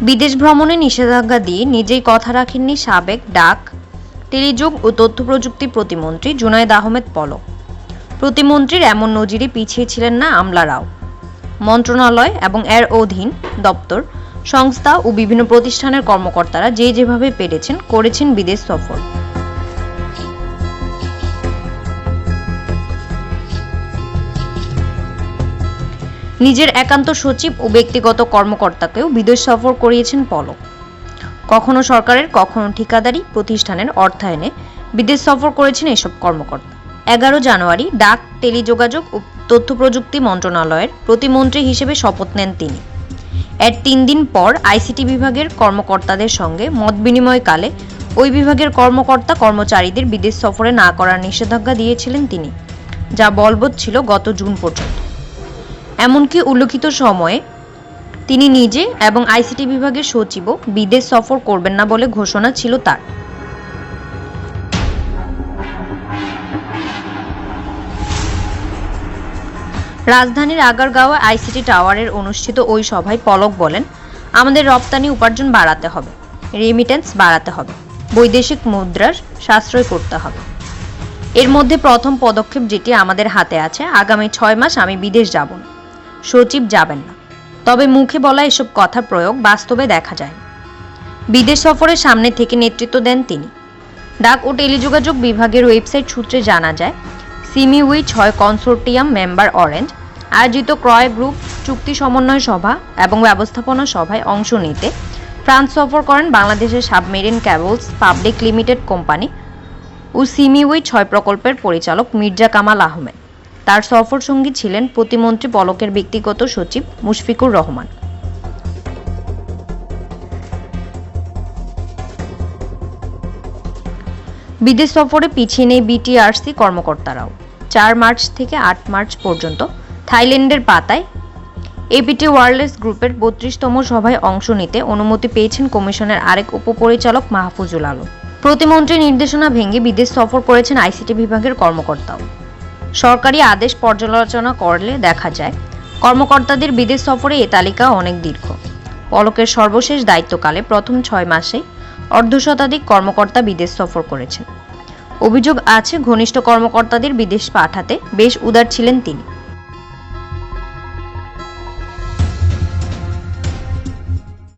বিদেশ ভ্রমণে নিষেধাজ্ঞা দিয়ে নিজেই কথা রাখেননি সাবেক ডাক, টেলিযোগ ও তথ্য প্রযুক্তি প্রতিমন্ত্রী জুনায়দ আহমেদ পলক। প্রতিমন্ত্রীর এমন নজিরে পিছিয়ে ছিলেন না আমলারাও মন্ত্রণালয় এবং এর অধীন দপ্তর, সংস্থা ও বিভিন্ন প্রতিষ্ঠানের কর্মকর্তারা যে যেভাবে পেরেছেন করেছেন বিদেশ সফর। নিজের একান্ত সচিব ও ব্যক্তিগত কর্মকর্তাকেও বিদেশ সফর করিয়েছেন পলক। কখনো সরকারের, কখনো ঠিকাদারি প্রতিষ্ঠানের অর্থায়নে বিদেশ সফর করেছেন এসব কর্মকর্তা। এগারো জানুয়ারি ডাক, টেলিযোগাযোগ ও তথ্য প্রযুক্তি মন্ত্রণালয়ের প্রতিমন্ত্রী হিসেবে শপথ নেন তিনি। এর তিন দিন পর আইসিটি বিভাগের কর্মকর্তাদের সঙ্গে মত বিনিময়কালে ওই বিভাগের কর্মকর্তা কর্মচারীদের বিদেশ সফরে না করার নিষেধাজ্ঞা দিয়েছিলেন তিনি, যা বলবৎ ছিল গত জুন পর্যন্ত। এমনকি উল্লেখিত সময়ে তিনি নিজে এবং আইসিটি বিভাগের সচিবও বিদেশ সফর করবেন না বলে ঘোষণা ছিল তার। রাজধানীর আগারগাঁওয়ে আইসিটি টাওয়ারের অনুষ্ঠিত ওই সভায় পলক বলেন, আমাদের রপ্তানি উপার্জন বাড়াতে হবে রেমিটেন্স বাড়াতে হবে, বৈদেশিক মুদ্রার সাশ্রয় করতে হবে। এর মধ্যে প্রথম পদক্ষেপ যেটি আমাদের হাতে আছে, আগামী ছয় মাস আমি বিদেশ যাব না। সচিব যাবেন না। তবে মুখে বলা এসব কথার প্রয়োগ বাস্তবে দেখা যায়। বিদেশ সফরের সামনে থেকে নেতৃত্ব দেন তিনি। ডাক ও টেলিযোগাযোগ বিভাগের ওয়েবসাইট সূত্রে জানা যায় সিমিউই ছয় কনসোর্টিয়াম মেম্বার অরেঞ্জ, আয়োজিত ক্রয় গ্রুপ, চুক্তি সমন্বয় সভা এবং ব্যবস্থাপনা সভায় অংশ নিতে ফ্রান্স সফর করেন বাংলাদেশের submarine cables public limited company ও সিমিউই ছয় প্রকল্পের পরিচালক মির্জা কামাল আহমেদ। তার সফর সঙ্গী ছিলেন প্রতিমন্ত্রী পলকের ব্যক্তিগত সচিব মুশফিকুর রহমান। বিদেশ সফরে পিছিয়ে নেই বিটিআরসি কর্মকর্তারাও। চার মার্চ থেকে আট মার্চ পর্যন্ত থাইল্যান্ডের পাতায় এবিটি ওয়ারলেস গ্রুপের বত্রিশতম সভায় অংশ নিতে অনুমতি পেয়েছেন কমিশনের আরেক উপপরিচালক মাহফুজুল আলম। প্রতিমন্ত্রীর নির্দেশনা ভেঙে বিদেশ সফর করেছেন আইসিটি বিভাগের কর্মকর্তাও। সরকারি আদেশ পর্যালোচনা করলে দেখা যায়, কর্মকর্তাদের বিদেশ সফরে এ তালিকা অনেক দীর্ঘ। পলকের সর্বশেষ দায়িত্বকালে প্রথম ছয় মাসে অর্ধশতাধিক কর্মকর্তা বিদেশ সফর করেছেন। অভিযোগ আছে, ঘনিষ্ঠ কর্মকর্তাদের বিদেশ পাঠাতে বেশ উদার ছিলেন তিনি।